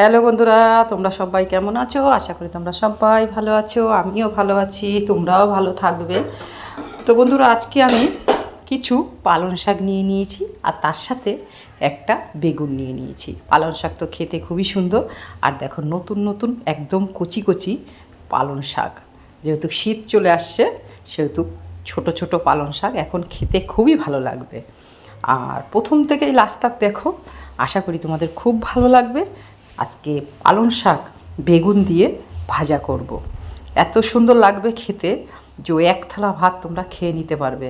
Hello বন্ধুরা, তোমরা সবাই কেমন আছো? আশা করি তোমরা সবাই ভালো আছো, আমিও ভালো আছি, তোমরাও ভালো থাকবে। তো বন্ধুরা, আজকে আমি কিছু পালং শাক নিয়ে নিয়েছি আর তার সাথে একটা বেগুন নিয়ে নিয়েছি। পালং শাক তো খেতে খুবই সুন্দর। আর দেখো, নতুন নতুন একদম কচি কচি পালং শাক। যেহেতু শীত চলে আসছে, সেহেতু ছোট ছোট পালং শাক এখন খেতে খুবই ভালো লাগবে। আর প্রথম থেকেই লাস্ট তক দেখো, আশা করি তোমাদের খুব ভালো লাগবে। আজকে পালং শাক বেগুন দিয়ে ভাজা করব। এত সুন্দর লাগবে খেতে যে এক থালা ভাত তোমরা খেয়ে নিতে পারবে।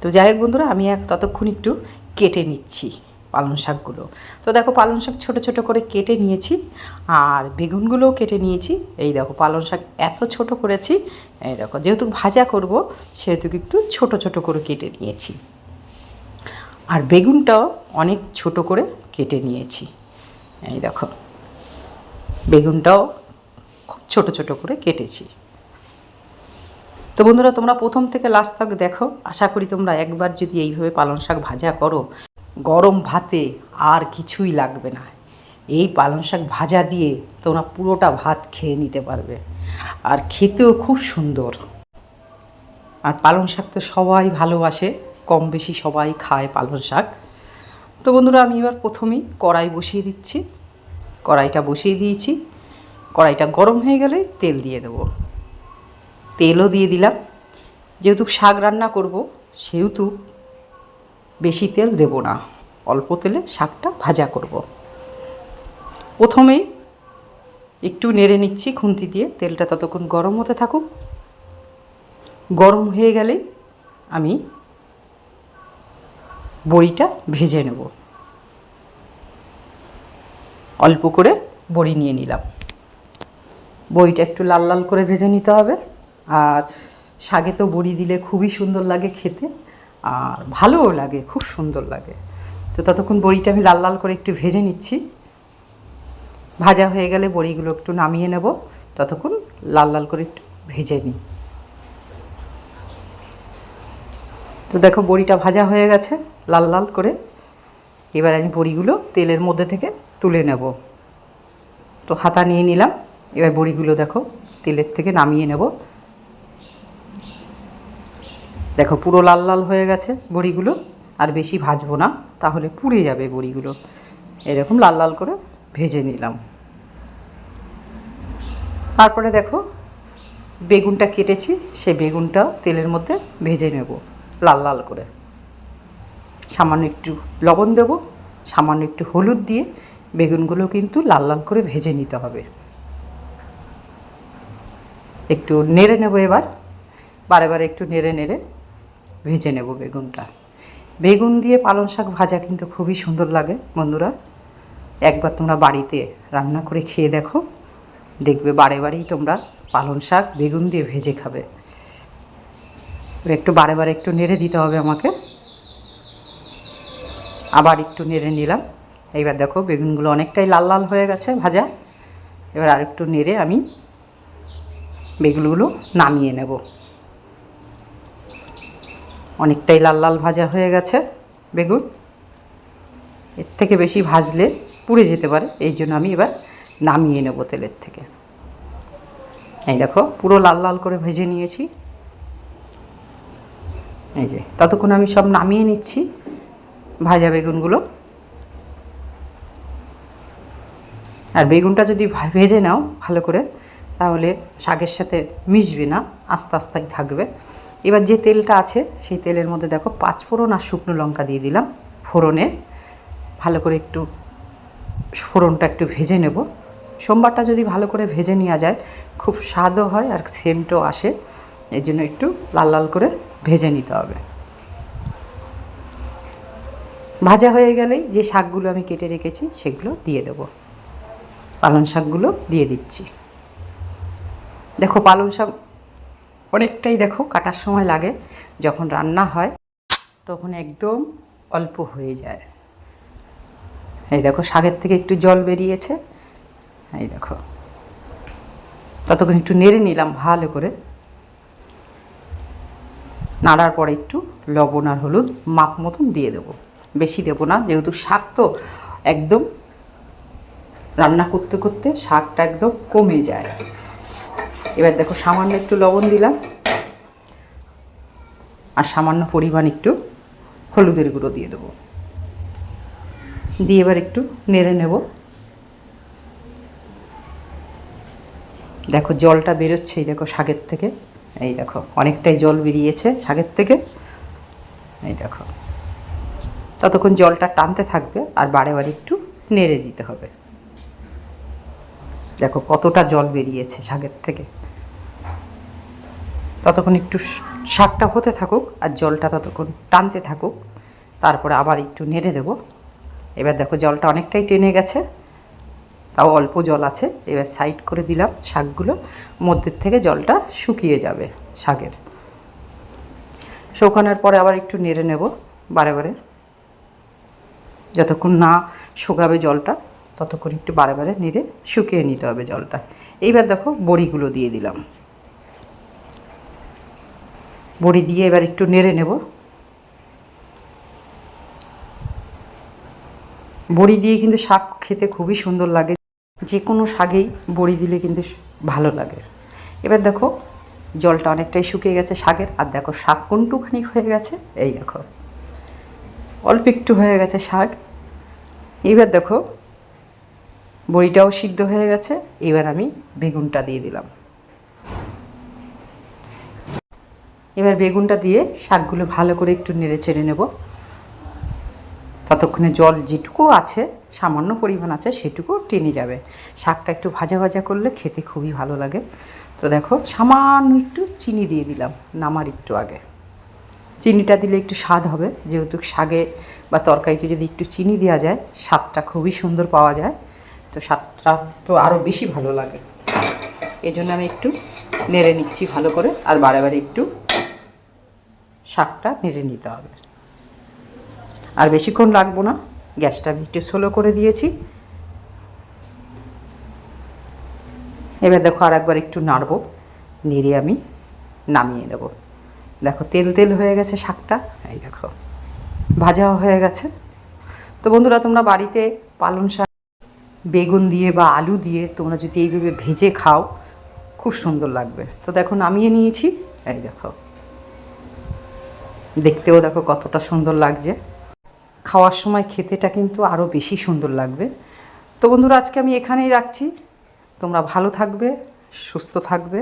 তো যাই হোক বন্ধুরা, আমি এক ততক্ষণ একটু কেটে নিচ্ছি পালং শাকগুলো। তো দেখো পালং শাক ছোটো ছোটো করে কেটে নিয়েছি আর বেগুনগুলোও কেটে নিয়েছি। এই দেখো পালং শাক এত ছোট করেছি, এই দেখো যেহেতু ভাজা করব, সেহেতু একটু ছোট ছোট করে কেটে নিয়েছি। আর বেগুনটাও অনেক ছোট করে কেটে নিয়েছি। এই দেখো, বেগুনটাও খুব ছোট ছোট করে কেটেছি। তো বন্ধুরা, তোমরা প্রথম থেকে লাস্ট তক দেখো, আশা করি তোমরা একবার যদি এইভাবে পালং শাক ভাজা করো, গরম ভাতে আর কিছুই লাগবে না। এই পালং শাক ভাজা দিয়ে তোমরা পুরোটা ভাত খেয়ে নিতে পারবে। আর খেতেও খুব সুন্দর। আর পালং শাক তো সবাই ভালোবাসে, কম বেশি সবাই খায় পালং শাক। তো বন্ধুরা, আমি এবার প্রথমেই কড়াই বসিয়ে দিচ্ছি। কড়াইটা বসিয়ে দিয়েছি। কড়াইটা গরম হয়ে গেলে তেল দিয়ে দেবো। তেলও দিয়ে দিলাম। যেহেতু শাক রান্না করব, সেহেতু বেশি তেল দেব না। অল্প তেলে শাকটা ভাজা করব। প্রথমেই একটু নেড়ে নিচ্ছি খুন্তি দিয়ে। তেলটা ততক্ষণ গরম হতে থাকুক। গরম হয়ে গেলে আমি বড়িটা ভেজে নেব। অল্প করে বড়ি নিয়ে নিলাম। বড়িটা একটু লাল লাল করে ভেজে নিতে হবে। আর শাকে তো বড়ি দিলে খুবই সুন্দর লাগে খেতে আর ভালোও লাগে, খুব সুন্দর লাগে। তো ততক্ষণ বড়িটা আমি লাল লাল করে একটু ভেজে নিচ্ছি। ভাজা হয়ে গেলে বড়িগুলো একটু নামিয়ে নেব। ততক্ষণ লাল লাল করে একটু ভেজে নিই। তো দেখো বড়িটা ভাজা হয়ে গেছে, লাল লাল করে। এবার আমি বড়িগুলো তেলের মধ্যে থেকে তুলে নেব। তো হাতা নিয়ে নিলাম, এবার বড়িগুলো দেখো তেলের থেকে নামিয়ে নেব। দেখো পুরো লাল লাল হয়ে গেছে বড়িগুলো, আর বেশি ভাজবো না, তাহলে পুড়ে যাবে বড়িগুলো। এরকম লাল লাল করে ভেজে নিলাম। তারপরে দেখো বেগুনটা কেটেছি, সেই বেগুনটাও তেলের মধ্যে ভেজে নেব। লাল লাল করে। সামান্য একটু লবণ দেব, সামান্য একটু হলুদ দিয়ে বেগুনগুলো কিন্তু লাল লাল করে ভেজে নিতে হবে। একটু নেড়ে নেব এবার, বারে বারে একটু নেড়ে নেড়ে ভেজে নেব বেগুনটা। বেগুন দিয়ে পালং শাক ভাজা কিন্তু খুবই সুন্দর লাগে বন্ধুরা। একবার তোমরা বাড়িতে রান্না করে খেয়ে দেখো, দেখবে বারে বারেই তোমরা পালং শাক বেগুন দিয়ে ভেজে খাবে। একটু বারে বারে একটু নেড়ে দিতে হবে আমাকে। আবার একটু নেড়ে নিলাম। এইবার দেখো বেগুনগুলো অনেকটাই লাল লাল হয়ে গেছে ভাজা। এবার আর একটু নেড়ে আমি বেগুনগুলো নামিয়ে নেব। অনেকটাই লাল লাল ভাজা হয়ে গেছে বেগুন। এর থেকে বেশি ভাজলে পুড়ে যেতে পারে, এই জন্য আমি এবার নামিয়ে নেব তেলের থেকে। এই দেখো পুরো লাল লাল করে ভেজে নিয়েছি। এই যে, ততক্ষণ আমি সব নামিয়ে নিচ্ছি ভাজা বেগুনগুলো। আর বেগুনটা যদি ভেজে নাও ভালো করে, তাহলে শাকের সাথে মিশবে না, আস্তে আস্তেই থাকবে। এবার যে তেলটা আছে, সেই তেলের মধ্যে দেখো পাঁচ ফোড়ন আর শুকনো লঙ্কা দিয়ে দিলাম ফোড়নে। ভালো করে একটু ফোড়নটা একটু ভেজে নেব। সোমবারটা যদি ভালো করে ভেজে নেওয়া যায়, খুব স্বাদও হয় আর সেন্টও আসে। এই জন্য একটু লাল লাল করে ভেজে নিতে হবে। ভাজা হয়ে গেলেই যে শাকগুলো আমি কেটে রেখেছি, সেগুলো দিয়ে দেবো। পালং শাকগুলো দিয়ে দিচ্ছি। দেখো, পালং শাক অনেকটাই দেখো কাটার সময় লাগে, যখন রান্না হয়, তখন একদম অল্প হয়ে যায়। এই দেখো, শাকের থেকে একটু জল বেরিয়েছে। এই দেখো, ততক্ষণ একটু নেড়ে নিলাম ভালো করে। নাড়ার পরে একটু লবণ আর হলুদ মাপ মতন দিয়ে দেবো। বেশি দেবো না, যেহেতু শাক তো একদম রান্না করতে করতে শাকটা একদম কমে যায়। এবার দেখো সামান্য একটু লবণ দিলাম। আর সামান্য পরিমাণ একটু হলুদের গুঁড়ো দিয়ে দেবো। দিয়ে এবার একটু নেড়ে নেব। দেখো জলটা বেরোচ্ছেই, দেখো শাকের থেকে। এই দেখো, অনেকটাই জল বেরিয়েছে শাকের থেকে। এই দেখো, ততক্ষণ জলটা টানতে থাকবে আর বারে বারে একটু নেড়ে দিতে হবে। দেখো কতটা জল বেরিয়েছে শাকের থেকে। ততক্ষণ একটু শাকটা হতে থাকুক আর জলটা ততক্ষণ টানতে থাকুক, তারপরে আবার একটু নেড়ে দেবো। এবার দেখো জলটা অনেকটাই টেনে গেছে। তাও অল্প জল আছে। এবার সাইড করে দিলাম শাকগুলো। মধ্যের থেকে জলটা শুকিয়ে যাবে শাকের। শুকানোর পরে আবার একটু নেড়ে নেব বারে বারে। যতক্ষণ না শুকাবে জলটা, ততক্ষণ একটু বারে বারে নেড়ে শুকিয়ে নিতে হবে জলটা। এইবার দেখো বড়িগুলো দিয়ে দিলাম। বড়ি দিয়ে এবার একটু নেড়ে নেব। বড়ি দিয়ে কিন্তু শাক খেতে খুবই সুন্দর লাগে। যে কোনো শাকেই বড়ি দিলে কিন্তু ভালো লাগে। এবার দেখো, জলটা অনেকটাই শুকিয়ে গেছে শাকের, আর দেখো শাক কোনটুখানি হয়ে গেছে, এই দেখো। অল্প একটু হয়ে গেছে শাক। এবার দেখো, বড়িটাও সিদ্ধ হয়ে গেছে, এবার আমি বেগুনটা দিয়ে দিলাম। এবার বেগুনটা দিয়ে শাকগুলো ভালো করে একটু নেড়ে চেড়ে নেব। ততক্ষণে জল যেটুকু আছে সামান্য পরিমাণ আছে, সেটুকু টেনে যাবে। শাকটা একটু ভাজা ভাজা করলে খেতে খুবই ভালো লাগে। তো দেখো, সামান্য একটু চিনি দিয়ে দিলাম, নামার একটু আগে। চিনিটা দিলে একটু স্বাদ হবে, যেহেতু শাকে বা তরকারিতে যদি একটু চিনি দেওয়া যায়, স্বাদটা খুবই সুন্দর পাওয়া যায়। তো স্বাদটা তো আরও বেশি ভালো লাগে। এই জন্য আমি একটু নেড়ে নিচ্ছি ভালো করে, আর বারে বারে একটু শাকটা নেড়ে নিতে হবে। আর বেশিক্ষণ লাগবো না। গ্যাসটা আমি একটু স্লো করে দিয়েছি। এবার দেখো আর একবার একটু নাড়বো, নেড়ে আমি নামিয়ে নেব। দেখো তেল তেল হয়ে গেছে শাকটা, এই দেখো, ভাজাও হয়ে গেছে। তো বন্ধুরা, তোমরা বাড়িতে পালং শাক, বেগুন দিয়ে বা আলু দিয়ে তোমরা যদি এইভাবে ভেজে খাও, খুব সুন্দর লাগবে। তো দেখো নামিয়ে নিয়েছি, এই দেখো। দেখতেও দেখো কতটা সুন্দর লাগছে। খাওয়ার সময় খেতেটা কিন্তু আরও বেশি সুন্দর লাগবে। তো বন্ধুরা, আজকে আমি এখানেই রাখছি। তোমরা ভালো থাকবে, সুস্থ থাকবে।